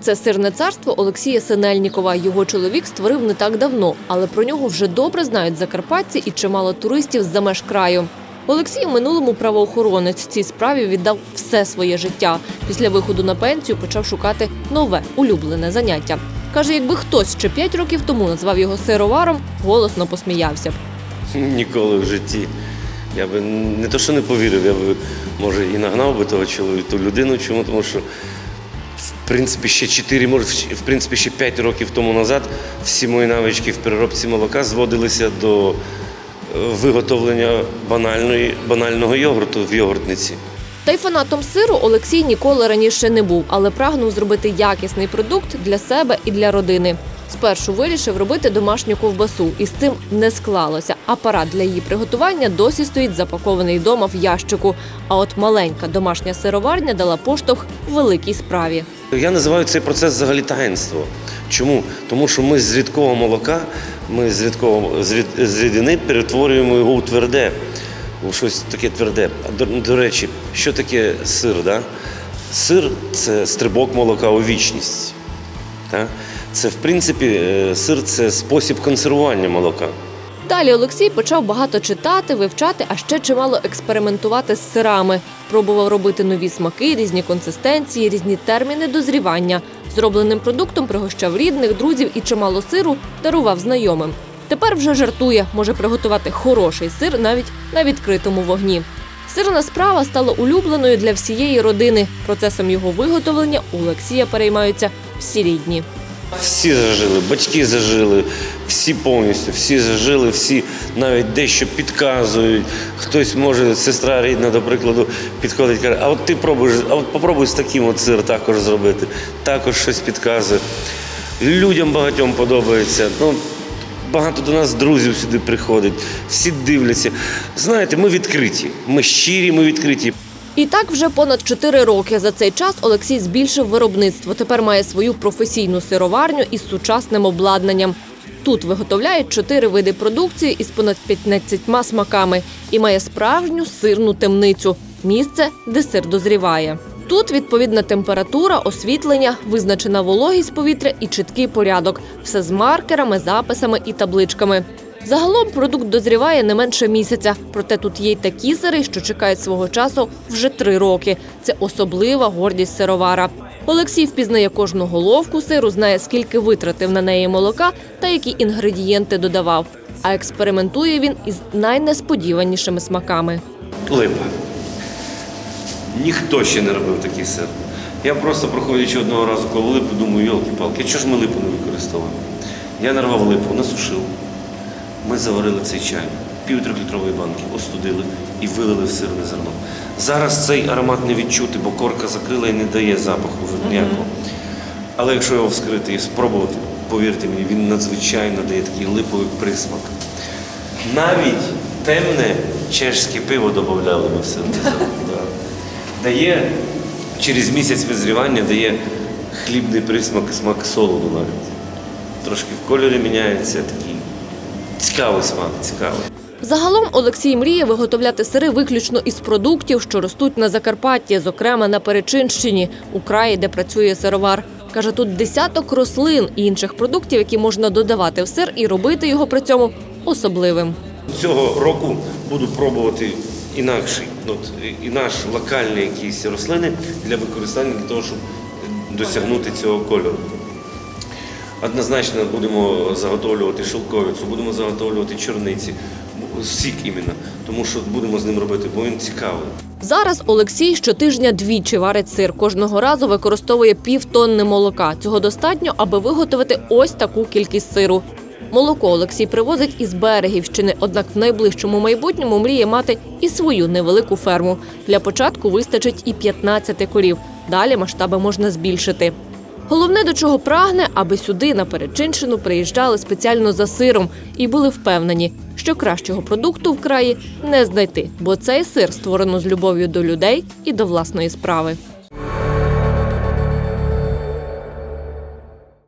Це сирне царство Олексія Синельнікова. Його чоловік створив не так давно, але про нього вже добре знають закарпатці і чимало туристів з-за меж краю. Олексій у минулому правоохоронець цій справі віддав все своє життя. Після виходу на пенсію почав шукати нове улюблене заняття. Каже, якби хтось ще п'ять років тому назвав його сироваром, голосно посміявся б. Ніколи в житті. Я би не то, що не повірив, я би, може, і нагнав би того чоловіка, ту людину. Чому? Тому що, принципі, ще 4, може, в принципі, ще 5 років тому назад всі мої навички в переробці молока зводилися до е, виготовлення банальної, банального йогурту в йогуртниці. Та й фанатом сиру Олексій ніколи раніше не був, але прагнув зробити якісний продукт для себе і для родини. Спершу вирішив робити домашню ковбасу, і з цим не склалося. Апарат для її приготування досі стоїть запакований вдома в ящику. А от маленька домашня сироварня дала поштовх великій справі. Я називаю цей процес взагалі таїнство. Чому? Тому що ми з рідкого молока, ми з рідкого з, рідини перетворюємо його у тверде, у щось таке тверде. До, до речі, що таке сир? Да? Сир це стрибок молока у вічність. Так? Це, в принципі, е, сир це спосіб консервування молока. Далі Олексій почав багато читати, вивчати, а ще чимало експериментувати з сирами. Пробував робити нові смаки, різні консистенції, різні терміни дозрівання. Зробленим продуктом пригощав рідних, друзів і чимало сиру дарував знайомим. Тепер вже жартує, може приготувати хороший сир навіть на відкритому вогні. Сирна справа стала улюбленою для всієї родини. Процесом його виготовлення у Олексія переймаються всі рідні. Всі зажили, батьки зажили, всі повністю, всі зажили, всі навіть дещо підказують. Хтось може, сестра рідна, до прикладу, підходить, каже, а от ти пробуєш, а от попробуй з таким от сир також зробити, також щось підказує. Людям багатьом подобається. Ну, багато до нас друзів сюди приходить, всі дивляться. Знаєте, ми відкриті, ми щирі, ми відкриті. І так вже понад 4 роки. За цей час Олексій збільшив виробництво. Тепер має свою професійну сироварню із сучасним обладнанням. Тут виготовляють чотири види продукції із понад 15 смаками і має справжню сирну темницю місце, де сир дозріває. Тут відповідна температура, освітлення, визначена вологість повітря і чіткий порядок. Все з маркерами, записами і табличками. Загалом продукт дозріває не менше місяця. Проте тут є й такі сири, що чекають свого часу вже три роки. Це особлива гордість сировара. Олексій впізнає кожну головку сиру, знає, скільки витратив на неї молока та які інгредієнти додавав. А експериментує він із найнесподіванішими смаками. Липа. Ніхто ще не робив такий сир. Я просто проходячи одного разу коло липи, думаю, йолки-палки, чого ж ми липу не використовуємо? Я нарвав липу, насушив. Ми заварили цей чай, пів трьохлітрової банки, остудили і вилили в сирне зерно. Зараз цей аромат не відчути, бо корка закрила і не дає запаху вже ніякого. Але якщо його вскрити і спробувати, повірте мені, він надзвичайно дає такий липовий присмак. Навіть темне чешське пиво додавали ми в сирне зерно. Дає через місяць визрівання дає хлібний присмак, смак солоду навіть. Трошки в кольорі міняється такий цікавий смак, цікавий. Загалом Олексій мріє виготовляти сири виключно із продуктів, що ростуть на Закарпатті, зокрема на Перечинщині, у краї, де працює сировар. Каже, тут десяток рослин і інших продуктів, які можна додавати в сир і робити його при цьому особливим. Цього року буду пробувати інакший, от, і наш локальні якісь рослини для використання для того, щоб досягнути цього кольору. Однозначно будемо заготовлювати шелковицю, будемо заготовлювати чорниці, сік іменно, тому що будемо з ним робити, бо він цікавий. Зараз Олексій щотижня двічі варить сир. Кожного разу використовує півтонни молока. Цього достатньо, аби виготовити ось таку кількість сиру. Молоко Олексій привозить із Берегівщини, однак в найближчому майбутньому мріє мати і свою невелику ферму. Для початку вистачить і 15 корів. Далі масштаби можна збільшити. Головне, до чого прагне, аби сюди, на Перечинщину, приїжджали спеціально за сиром і були впевнені, що кращого продукту в краї не знайти, бо цей сир створено з любов'ю до людей і до власної справи.